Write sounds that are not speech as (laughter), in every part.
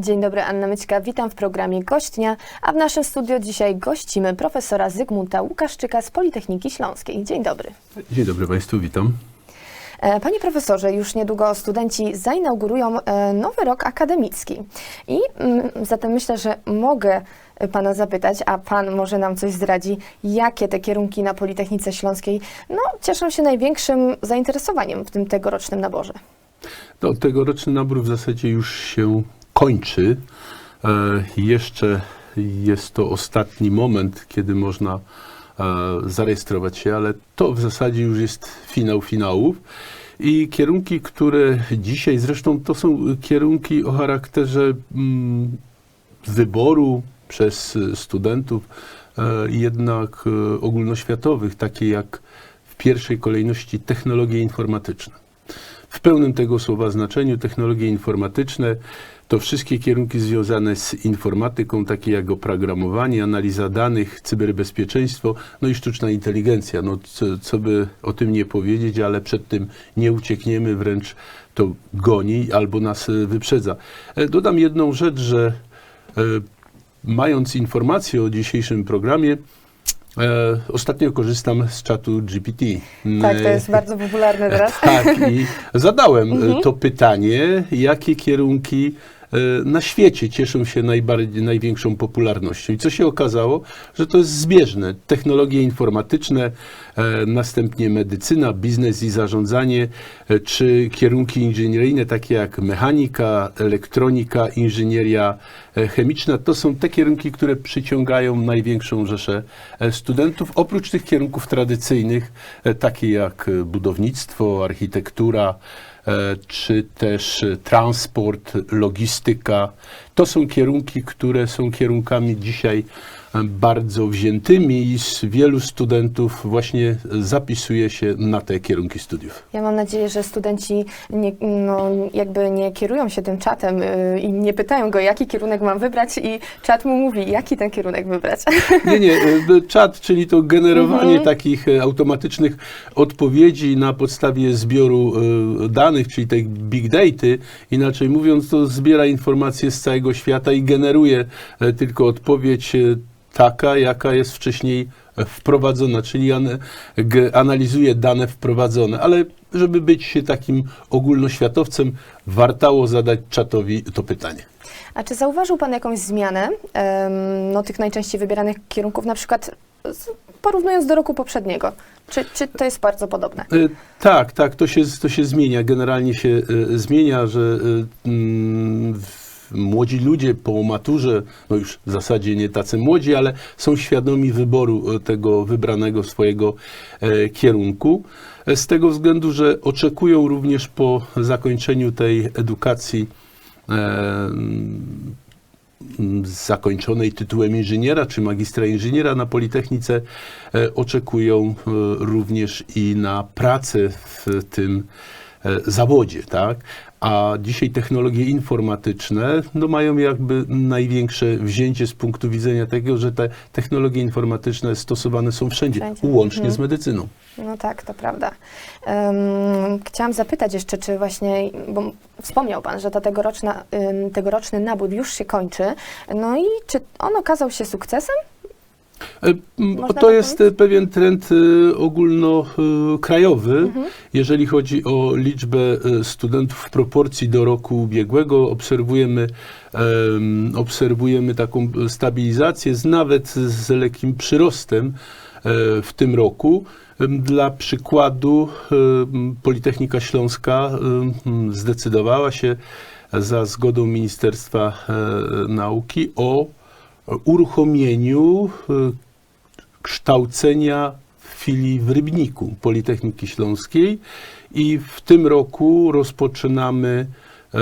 Dzień dobry, Anna Myćka. Witam w programie Gośćnia, a w naszym studio dzisiaj gościmy profesora Zygmunta Łukaszczyka z Politechniki Śląskiej. Dzień dobry. Dzień dobry Państwu, witam. E, Panie profesorze, już niedługo studenci zainaugurują e, nowy rok akademicki. I mm, zatem myślę, że mogę pana zapytać, a pan może nam coś zdradzi, jakie te kierunki na Politechnice Śląskiej no, cieszą się największym zainteresowaniem w tym tegorocznym naborze. No, tegoroczny nabór w zasadzie już się kończy. E, jeszcze jest to ostatni moment, kiedy można e, zarejestrować się, ale to w zasadzie już jest finał finałów. I kierunki, które dzisiaj, zresztą to są kierunki o charakterze mm, wyboru przez studentów, e, jednak ogólnoświatowych, takie jak w pierwszej kolejności technologie informatyczne. W pełnym tego słowa znaczeniu technologie informatyczne to wszystkie kierunki związane z informatyką, takie jak oprogramowanie, analiza danych, cyberbezpieczeństwo, no i sztuczna inteligencja. No, co, co by o tym nie powiedzieć, ale przed tym nie uciekniemy, wręcz to goni albo nas e, wyprzedza. E, Dodam jedną rzecz, że e, mając informacje o dzisiejszym programie, e, ostatnio korzystam z czatu GPT. Tak, to E, jest bardzo popularne teraz. tak, i zadałem e, to pytanie, jakie kierunki na świecie cieszą się najbardziej, największą popularnością. I co się okazało, że to jest zbieżne. Technologie informatyczne, e, następnie medycyna, biznes i zarządzanie, e, czy kierunki inżynieryjne, takie jak mechanika, elektronika, inżynieria e, chemiczna, to są te kierunki, które przyciągają największą rzeszę studentów, oprócz tych kierunków tradycyjnych, takie jak budownictwo, architektura, czy też e, transport, logistyka. To są kierunki, które są kierunkami dzisiaj e, bardzo wziętymi i z wielu studentów właśnie zapisuje się na te kierunki studiów. Ja mam nadzieję, że studenci nie, no, jakby nie kierują się tym czatem y, i nie pytają go, jaki kierunek mam wybrać i czat mu mówi, jaki ten kierunek wybrać. (laughs) Nie, nie, e, czat, czyli to generowanie takich e, automatycznych odpowiedzi na podstawie zbioru e, danych, czyli tej big data, inaczej mówiąc, to zbiera informacje z całego świata i generuje e, tylko odpowiedź e, taka, jaka jest wcześniej wprowadzona, czyli analizuje dane wprowadzone, ale żeby być takim ogólnoświatowcem, wartało zadać czatowi to pytanie. A czy zauważył Pan jakąś zmianę no, tych najczęściej wybieranych kierunków, na przykład porównując do roku poprzedniego? Czy, czy to jest bardzo podobne? E, Tak, tak, to się, to się zmienia. Generalnie się zmienia, że mm, w- młodzi ludzie po maturze, no już w zasadzie nie tacy młodzi, ale są świadomi wyboru e, tego wybranego swojego e, kierunku. E, Z tego względu, że oczekują również po zakończeniu tej edukacji zakończonej tytułem inżyniera czy magistra inżyniera na Politechnice oczekują również i na pracę w tym zawodzie, tak? A dzisiaj technologie informatyczne no, mają jakby największe wzięcie z punktu widzenia tego, że te technologie informatyczne stosowane są wszędzie, Wszędzie. łącznie Mhm. z medycyną. No tak, to prawda. Em, chciałam zapytać jeszcze, czy właśnie, bo wspomniał Pan, że ta tegoroczna, ym, tegoroczny nabór już się kończy, no i czy on okazał się sukcesem? Można To jest powiedzieć? e, pewien trend e, ogólnokrajowy, Mhm. jeżeli chodzi o liczbę e, studentów w proporcji do roku ubiegłego. Obserwujemy, em, obserwujemy taką stabilizację, z, nawet z lekkim przyrostem w tym roku. Dla przykładu Politechnika Śląska zdecydowała się za zgodą Ministerstwa Nauki o uruchomieniu e, kształcenia w filii w Rybniku Politechniki Śląskiej i w tym roku rozpoczynamy e,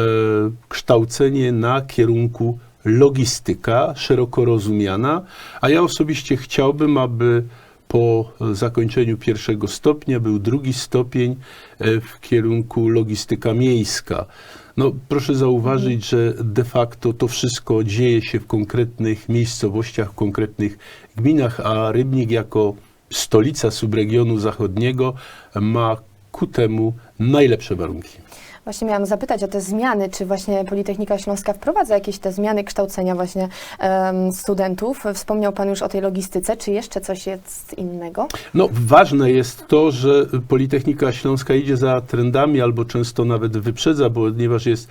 kształcenie na kierunku logistyka, szeroko rozumiana, a ja osobiście chciałbym, aby po zakończeniu pierwszego stopnia był drugi stopień e, w kierunku logistyka miejska. No, proszę zauważyć, że de facto to wszystko dzieje się w konkretnych miejscowościach, w konkretnych gminach, a Rybnik jako stolica subregionu zachodniego ma ku temu najlepsze warunki. Właśnie miałam zapytać o te zmiany, czy właśnie Politechnika Śląska wprowadza jakieś te zmiany kształcenia właśnie em, studentów. Wspomniał Pan już o tej logistyce, czy jeszcze coś jest innego? No, ważne jest to, że Politechnika Śląska idzie za trendami albo często nawet wyprzedza, ponieważ jest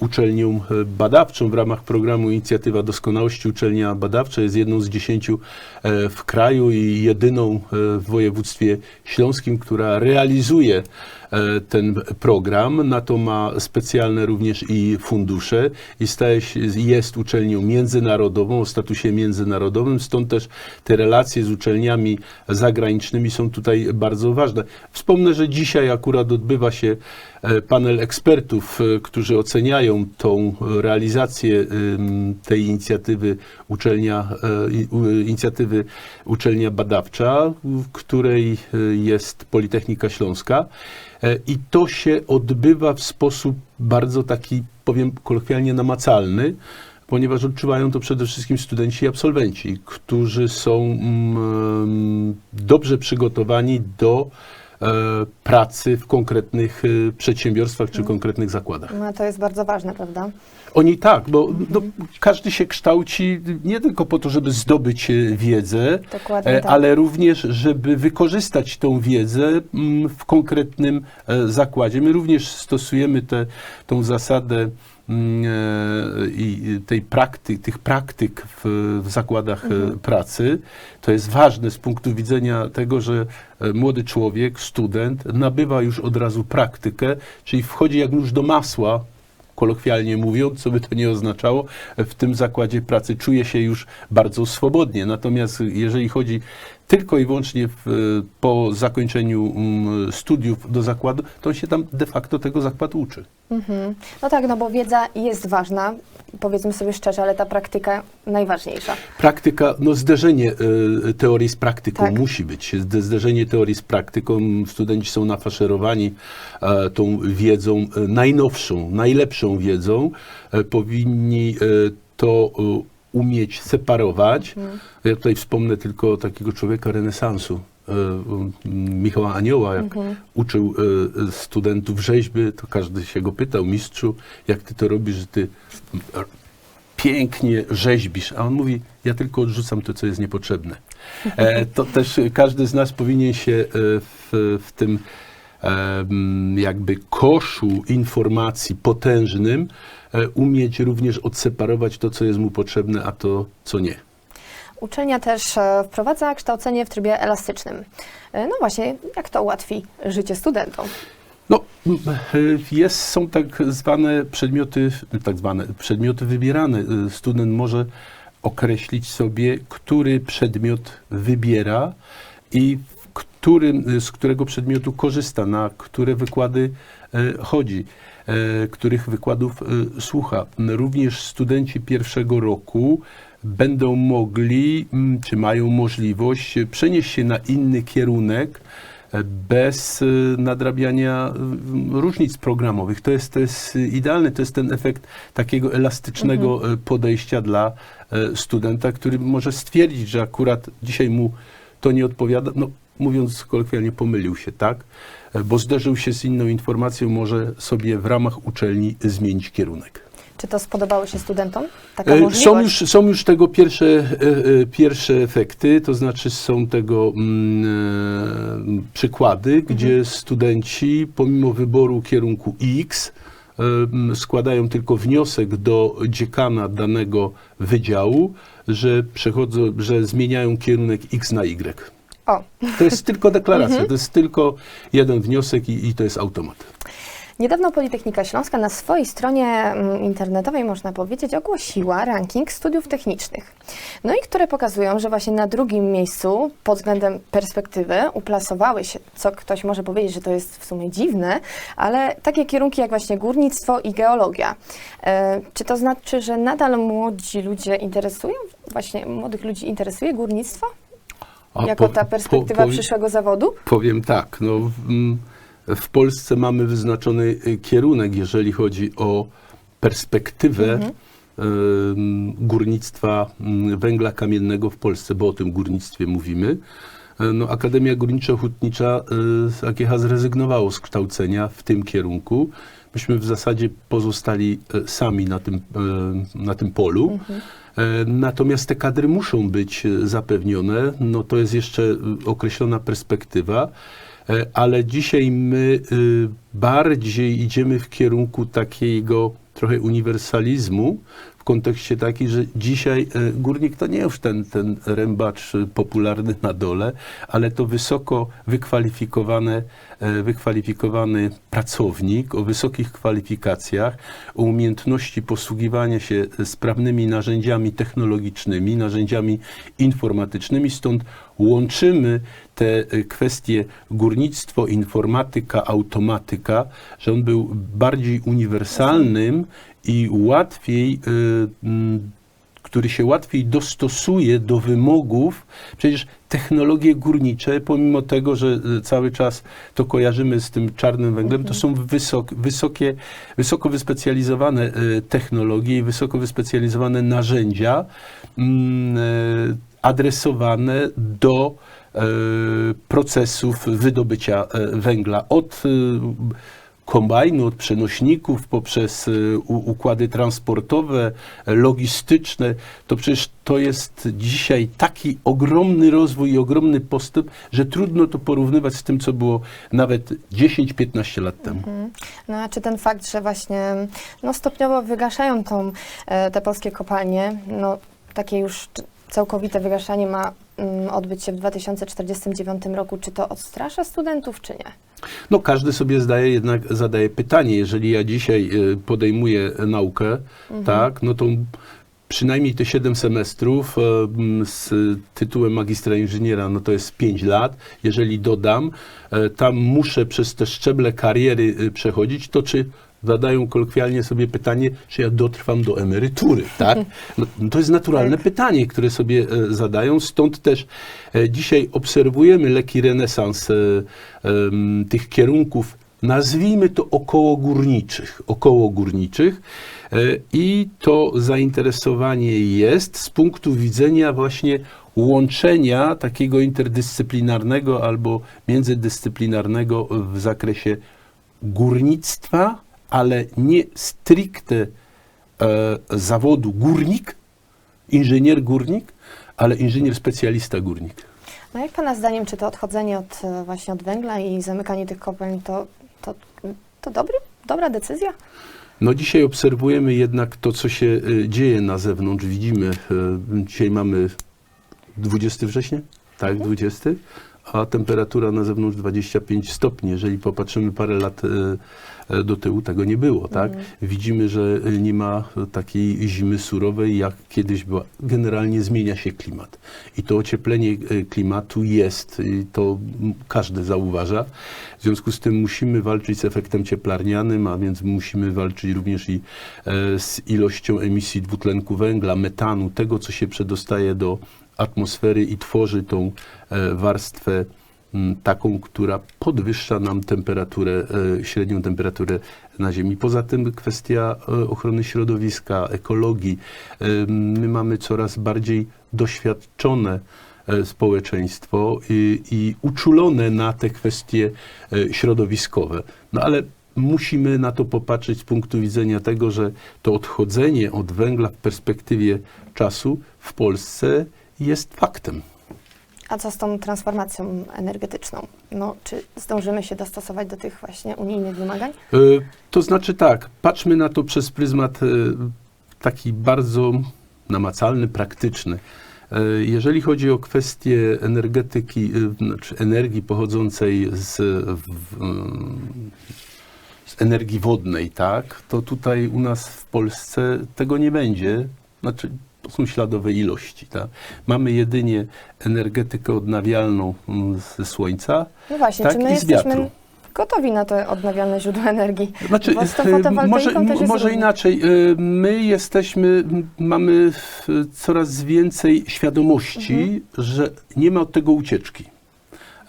uczelnią e, badawczą w ramach programu Inicjatywa Doskonałości. Uczelnia badawcza jest jedną z dziesięciu e, w kraju i jedyną e, w województwie śląskim, która realizuje ten program. Na to ma specjalne również i fundusze i staje się, jest uczelnią międzynarodową o statusie międzynarodowym, stąd też te relacje z uczelniami zagranicznymi są tutaj bardzo ważne. Wspomnę, że dzisiaj akurat odbywa się e, panel ekspertów, e, którzy oceniają tą realizację tej inicjatywy uczelnia, e, inicjatywy uczelnia badawcza, w której e, jest Politechnika Śląska. E, I to się odbywa w sposób bardzo taki, powiem kolokwialnie, namacalny, ponieważ odczuwają to przede wszystkim studenci i absolwenci, którzy są mm, dobrze przygotowani do pracy w konkretnych e, przedsiębiorstwach czy konkretnych zakładach. No, to jest bardzo ważne, prawda? Oni tak, bo no, każdy się kształci nie tylko po to, żeby zdobyć e, wiedzę, Dokładnie e, tak. ale również, żeby wykorzystać tą wiedzę mm, w konkretnym e, zakładzie. My również stosujemy tę tą zasadę mm, e, i i tej prakty, tych praktyk w, w zakładach e, pracy. To jest ważne z punktu widzenia tego, że e, młody człowiek, student nabywa już od razu praktykę, czyli wchodzi jak nóż do masła kolokwialnie mówiąc, co by to nie oznaczało, w tym zakładzie pracy czuje się już bardzo swobodnie. Natomiast jeżeli chodzi tylko i wyłącznie w, po zakończeniu mm, studiów do zakładu, to on się tam de facto tego zakładu uczy. Mhm. No tak, no bo wiedza jest ważna, powiedzmy sobie szczerze, ale ta praktyka najważniejsza. Praktyka, no zderzenie y, teorii z praktyką Tak. musi być. Zde- Zderzenie teorii z praktyką. Studenci są nafaszerowani e, tą wiedzą e, najnowszą, najlepszą wiedzą. E, powinni e, to e, umieć separować. Ja tutaj wspomnę tylko takiego człowieka renesansu. e, Michała Anioła, jak uczył e, studentów rzeźby, to każdy się go pytał, mistrzu, jak ty to robisz, że ty pięknie rzeźbisz, a on mówi, ja tylko odrzucam to, co jest niepotrzebne. E, to też e, każdy z nas powinien się e, w, w tym jakby koszu informacji potężnym e, umieć również odseparować to, co jest mu potrzebne, a to, co nie. Uczelnia też e, wprowadza kształcenie w trybie elastycznym. E, No właśnie, jak to ułatwi życie studentom? No, jest, są tak zwane przedmioty, tak zwane przedmioty wybierane. Student może określić sobie, który przedmiot wybiera i którym, z którego przedmiotu korzysta, na które wykłady e, chodzi, e, których wykładów słucha. Również studenci pierwszego roku będą mogli, m, czy mają możliwość przenieść się na inny kierunek, bez nadrabiania różnic programowych. To jest, to jest idealne, to jest ten efekt takiego elastycznego e, podejścia dla studenta, który może stwierdzić, że akurat dzisiaj mu to nie odpowiada. No, mówiąc kolokwialnie, pomylił się, tak? Bo zderzył się z inną informacją, może sobie w ramach uczelni zmienić kierunek. Czy to spodobało się studentom? Taka E, możliwość? Są już, są już tego pierwsze, e, e, pierwsze efekty, to znaczy są tego mm, przykłady, gdzie studenci pomimo wyboru kierunku X e, składają tylko wniosek do dziekana danego wydziału, że przechodzą, że zmieniają kierunek X na Y. O, To jest tylko deklaracja, to jest tylko jeden wniosek i, i to jest automat. Niedawno Politechnika Śląska na swojej stronie mm, internetowej, można powiedzieć, ogłosiła ranking studiów technicznych. No i które pokazują, że właśnie na drugim miejscu pod względem perspektywy uplasowały się, co ktoś może powiedzieć, że to jest w sumie dziwne, ale takie kierunki jak właśnie górnictwo i geologia. E, czy to znaczy, że nadal młodzi ludzie interesują, właśnie młodych ludzi interesuje górnictwo? A jako po- ta po- perspektywa powi- przyszłego zawodu? Powiem tak, no, w, w Polsce mamy wyznaczony y, kierunek, jeżeli chodzi o perspektywę ym, górnictwa ym, węgla kamiennego w Polsce, bo o tym górnictwie mówimy. e, no, Akademia Górniczo-Hutnicza e, AGH zrezygnowało z kształcenia w tym kierunku. Myśmy w zasadzie pozostali e, sami na tym, e, na tym polu. E, Natomiast te kadry muszą być zapewnione. No to jest jeszcze określona perspektywa. Ale dzisiaj my bardziej idziemy w kierunku takiego trochę uniwersalizmu, w kontekście taki, że dzisiaj e, górnik to nie już ten, ten rębacz e, popularny na dole, ale to wysoko wykwalifikowane, e, wykwalifikowany pracownik o wysokich kwalifikacjach, o umiejętności posługiwania się sprawnymi narzędziami technologicznymi, narzędziami informatycznymi. Stąd łączymy te e, kwestie górnictwo, informatyka, automatyka, że on był bardziej uniwersalnym i łatwiej, y, mm, który się łatwiej dostosuje do wymogów. Przecież technologie górnicze, pomimo tego, że y, cały czas to kojarzymy z tym czarnym węglem, to są wysok, wysokie, wysoko wyspecjalizowane y, technologie i wysoko wyspecjalizowane narzędzia mm, y, adresowane do e, procesów wydobycia e, węgla. Od e, kombajnu, od przenośników, poprzez układy transportowe, logistyczne, to przecież to jest dzisiaj taki ogromny rozwój i ogromny postęp, że trudno to porównywać z tym, co było nawet 10-15 lat temu. No a czy ten fakt, że właśnie no, stopniowo wygaszają tą, te polskie kopalnie, no takie już całkowite wygaszanie ma mm, odbyć się w 2049 roku, czy to odstrasza studentów, czy nie? No każdy sobie zdaje jednak zadaje pytanie, jeżeli ja dzisiaj y, podejmuję naukę, tak, no to przynajmniej te 7 semestrów y, m, z tytułem magistra inżyniera, no to jest 5 lat. Jeżeli dodam, y, tam muszę przez te szczeble kariery przechodzić, to czy zadają kolokwialnie sobie pytanie, czy ja dotrwam do emerytury, tak? No, to jest naturalne pytanie, które sobie e, zadają, stąd też e, dzisiaj obserwujemy lekki renesans e, tych kierunków, nazwijmy to okołogórniczych, okołogórniczych. E, i to zainteresowanie jest z punktu widzenia właśnie łączenia takiego interdyscyplinarnego albo międzydyscyplinarnego w zakresie górnictwa, ale nie stricte e, zawodu górnik, inżynier górnik, ale inżynier specjalista górnik. No jak Pana zdaniem, czy to odchodzenie od, e, właśnie od węgla i zamykanie tych kopalń, to, to, to dobry, dobra decyzja? No dzisiaj obserwujemy jednak to, co się y, dzieje na zewnątrz. Widzimy, dzisiaj mamy 20 września, tak, 20, a temperatura na zewnątrz 25 stopni. Jeżeli popatrzymy parę lat y, y, do tyłu, tego nie było, tak? Widzimy, że nie ma takiej zimy surowej, jak kiedyś była. Generalnie zmienia się klimat. I to ocieplenie y, klimatu jest, i to każdy zauważa. W związku z tym musimy walczyć z efektem cieplarnianym, a więc musimy walczyć również i e, z ilością emisji dwutlenku węgla, metanu, tego, co się przedostaje do atmosfery i tworzy tą e, warstwę taką, która podwyższa nam temperaturę, e, średnią temperaturę na Ziemi. Poza tym kwestia e, ochrony środowiska, ekologii. My mamy coraz bardziej doświadczone społeczeństwo i, i uczulone na te kwestie środowiskowe. No ale musimy na to popatrzeć z punktu widzenia tego, że to odchodzenie od węgla w perspektywie czasu w Polsce jest faktem. A co z tą transformacją energetyczną? No, czy zdążymy się dostosować do tych właśnie unijnych wymagań? E, To znaczy tak, patrzmy na to przez pryzmat e, taki bardzo namacalny, praktyczny. E, Jeżeli chodzi o kwestię energetyki, znaczy energii pochodzącej z, w, z energii wodnej, tak, to tutaj u nas w Polsce tego nie będzie. Znaczy, są śladowe ilości. Tak? Mamy jedynie energetykę odnawialną mm, ze słońca, No właśnie, tak, czy my i z jesteśmy wiatru. gotowi na te odnawialne źródła energii? Znaczy, Bo z tą fotowoltaiką może, może inaczej. E, My jesteśmy, mamy coraz więcej świadomości, Mhm. że nie ma od tego ucieczki.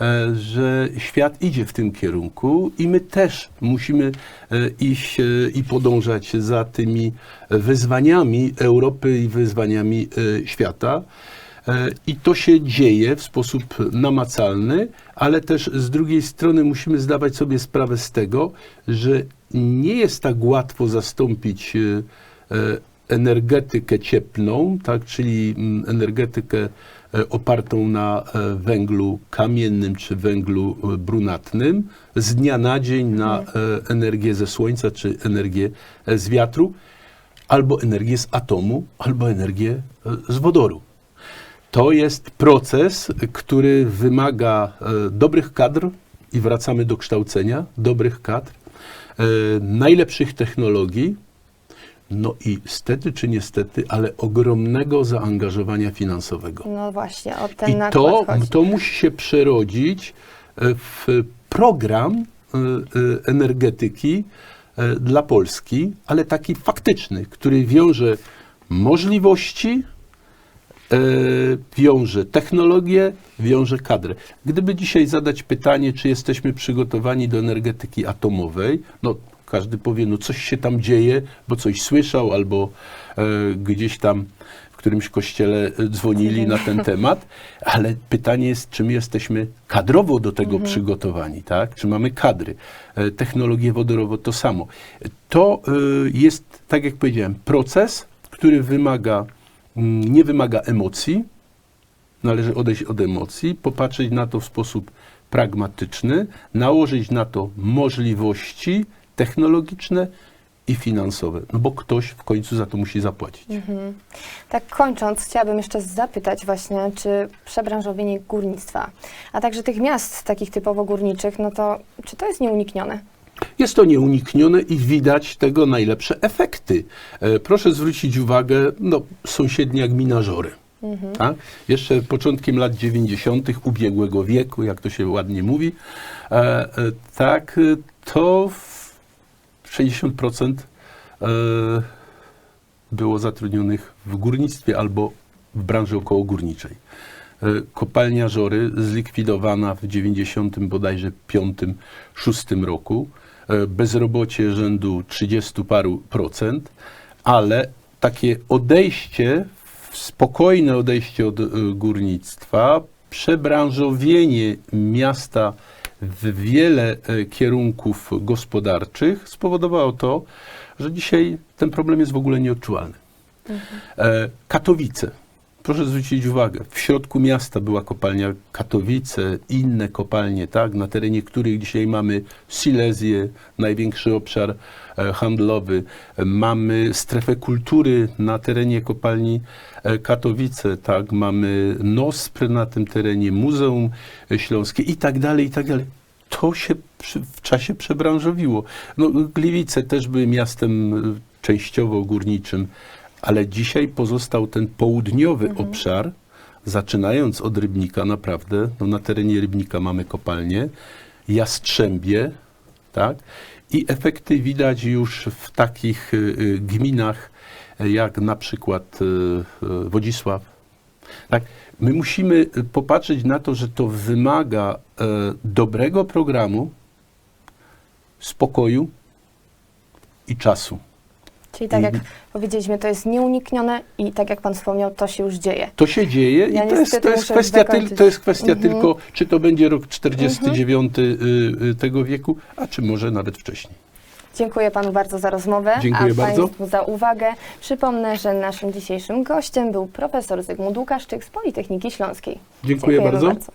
E, Że świat idzie w tym kierunku i my też musimy e, iść e, i podążać za tymi wyzwaniami Europy i wyzwaniami świata. I to się dzieje w sposób namacalny, ale też z drugiej strony musimy zdawać sobie sprawę z tego, że nie jest tak łatwo zastąpić energetykę cieplną, tak, czyli mm, energetykę opartą na e, węglu kamiennym czy węglu e, brunatnym z dnia na dzień na e, energię ze słońca czy energię e, z wiatru, albo energię z atomu, albo energię e, z wodoru. To jest proces, który wymaga e, dobrych kadr i wracamy do kształcenia dobrych kadr, e, najlepszych technologii, no i stety czy niestety, ale ogromnego zaangażowania finansowego. No właśnie, o ten I to, chodzi. to musi się przerodzić e, w program e, e, energetyki dla Polski, ale taki faktyczny, który wiąże możliwości, wiąże technologię, wiąże kadrę. Gdyby dzisiaj zadać pytanie, czy jesteśmy przygotowani do energetyki atomowej, no każdy powie, no coś się tam dzieje, bo coś słyszał, albo e, gdzieś tam w którymś kościele e, dzwonili na ten temat, ale pytanie jest, czy my jesteśmy kadrowo do tego przygotowani, tak? Czy mamy kadry? E, Technologię wodorową to samo. To e, jest, tak jak powiedziałem, proces, który wymaga, nie wymaga emocji, należy odejść od emocji, popatrzeć na to w sposób pragmatyczny, nałożyć na to możliwości technologiczne i finansowe, no bo ktoś w końcu za to musi zapłacić. Tak kończąc, chciałabym jeszcze zapytać właśnie, czy przebranżowienie górnictwa, a także tych miast takich typowo górniczych, no to czy to jest nieuniknione? Jest to nieuniknione i widać tego najlepsze efekty. E, proszę zwrócić uwagę, no, sąsiednia gmina Żory. Tak? Jeszcze początkiem lat 90. ubiegłego wieku, jak to się ładnie mówi, e, e, tak, to w 60% e, było zatrudnionych w górnictwie albo w branży okołogórniczej. E, Kopalnia Żory zlikwidowana w 90 bodajże 5, 6 roku. E, Bezrobocie rzędu 30 paru procent, ale takie odejście, spokojne odejście od górnictwa, przebranżowienie miasta w wiele e, kierunków gospodarczych spowodowało to, że dzisiaj ten problem jest w ogóle nieodczuwalny. E, Katowice. Proszę zwrócić uwagę, w środku miasta była kopalnia Katowice, inne kopalnie, tak, na terenie których dzisiaj mamy Silezję, największy obszar e, handlowy, mamy strefę kultury na terenie kopalni e, Katowice, tak, mamy NOSPR na tym terenie, Muzeum Śląskie i tak dalej, i tak dalej. To się w czasie przebranżowiło. No, Gliwice też były miastem e, częściowo górniczym, ale dzisiaj pozostał ten południowy obszar, zaczynając od Rybnika naprawdę, no na terenie Rybnika mamy kopalnię, Jastrzębie, tak? I efekty widać już w takich y, y, gminach, jak na przykład y, Wodzisław. Tak? My musimy popatrzeć na to, że to wymaga e, dobrego programu, spokoju i czasu. Czyli tak jak Mhm. powiedzieliśmy, to jest nieuniknione i tak jak Pan wspomniał, to się już dzieje. To się dzieje Ja i to jest, niestety to jest muszę kwestia, tyl, zakończyć. to jest kwestia Mhm. tylko, czy to będzie rok 49 y, y, tego wieku, a czy może nawet wcześniej. Dziękuję Panu bardzo za rozmowę, Dziękuję a bardzo. Państwu za uwagę. Przypomnę, że naszym dzisiejszym gościem był profesor Zygmunt Łukaszczyk z Politechniki Śląskiej. Dziękuję Dziękujemy bardzo.